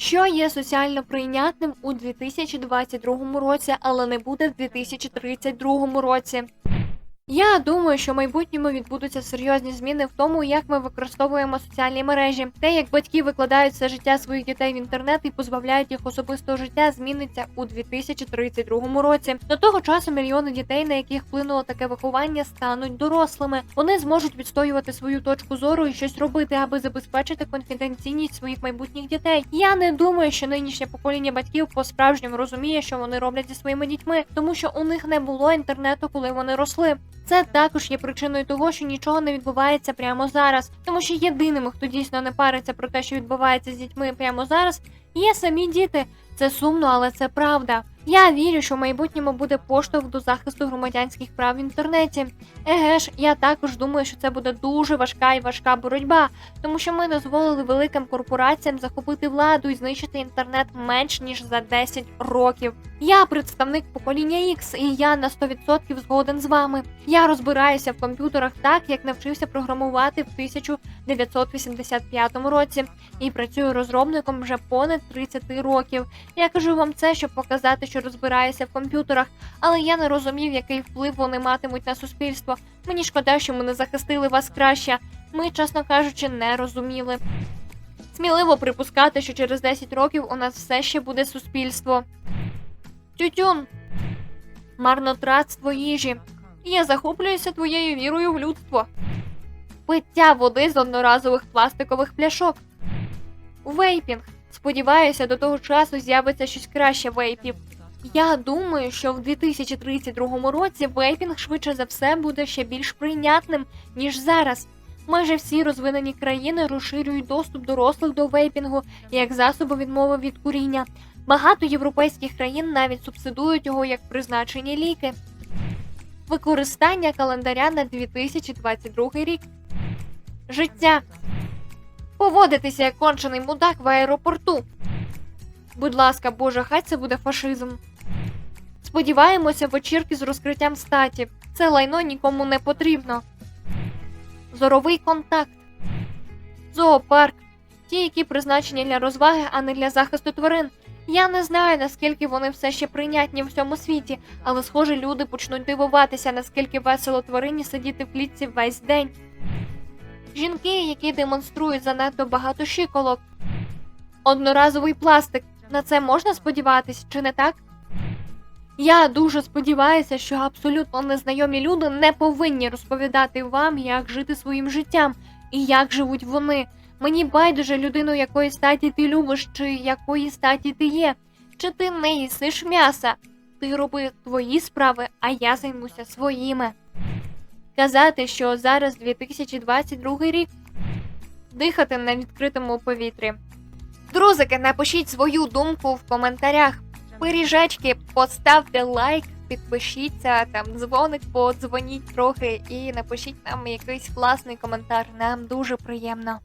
Що є соціально прийнятним у 2022 році, але не буде в 2032 році? Я думаю, що в майбутньому відбудуться серйозні зміни в тому, як ми використовуємо соціальні мережі. Те, як батьки викладають все життя своїх дітей в інтернет і позбавляють їх особистого життя, зміниться у 2032 році. До того часу мільйони дітей, на яких вплинуло таке виховання, стануть дорослими. Вони зможуть відстоювати свою точку зору і щось робити, аби забезпечити конфіденційність своїх майбутніх дітей. Я не думаю, що нинішнє покоління батьків по-справжньому розуміє, що вони роблять зі своїми дітьми, тому що у них не було інтернету, коли вони росли. Це також є причиною того, що нічого не відбувається прямо зараз, тому що єдиними, хто дійсно не париться про те, що відбувається з дітьми прямо зараз, є самі діти. Це сумно, але це правда. Я вірю, що в майбутньому буде поштовх до захисту громадянських прав в інтернеті. Еге ж, я також думаю, що це буде дуже важка і важка боротьба, тому що ми дозволили великим корпораціям захопити владу і знищити інтернет менш ніж за 10 років. Я представник покоління X, і я на 100% згоден з вами. Я розбираюся в комп'ютерах так, як навчився програмувати в 1985 році, і працюю розробником вже понад 30 років. Я кажу вам це, щоб показати, що розбираюся в комп'ютерах, але я не розумів, який вплив вони матимуть на суспільство. Мені шкода, що ми не захистили вас краще. Ми, чесно кажучи, не розуміли. Сміливо припускати, що через 10 років у нас все ще буде суспільство. Тютюн. Марнотратство їжі. Я захоплююся твоєю вірою в людство. Пиття води з одноразових пластикових пляшок. Вейпінг. Сподіваюся, до того часу з'явиться щось краще вейпів. Я думаю, що в 2032 році вейпінг швидше за все буде ще більш прийнятним, ніж зараз. Майже всі розвинені країни розширюють доступ дорослих до вейпінгу як засобу відмови від куріння. Багато європейських країн навіть субсидують його як призначені ліки. Використання календаря на 2022 рік. Життя. Поводитися як кончений мудак в аеропорту. Будь ласка, Боже, хай це буде фашизм. Сподіваємося, вечірки з розкриттям статі. Це лайно нікому не потрібно. Зоровий контакт. Зоопарк. Ті, які призначені для розваги, а не для захисту тварин. Я не знаю, наскільки вони все ще прийнятні в всьому світі, але схоже, люди почнуть дивуватися, наскільки весело тварині сидіти в клітці весь день. Жінки, які демонструють занадто багато шиколок. Одноразовий пластик. На це можна сподіватись, чи не так? Я дуже сподіваюся, що абсолютно незнайомі люди не повинні розповідати вам, як жити своїм життям і як живуть вони. Мені байдуже людину, якої статі ти любиш, чи якої статі ти є, чи ти не їсиш м'яса. Ти роби твої справи, а я займуся своїми. Казати, що зараз 2022 рік дихати на відкритому повітрі. Друзики, напишіть свою думку в коментарях. Пиріжечки, поставте лайк, підпишіться, там дзвоник, подзвоніть трохи і напишіть нам якийсь класний коментар. Нам дуже приємно.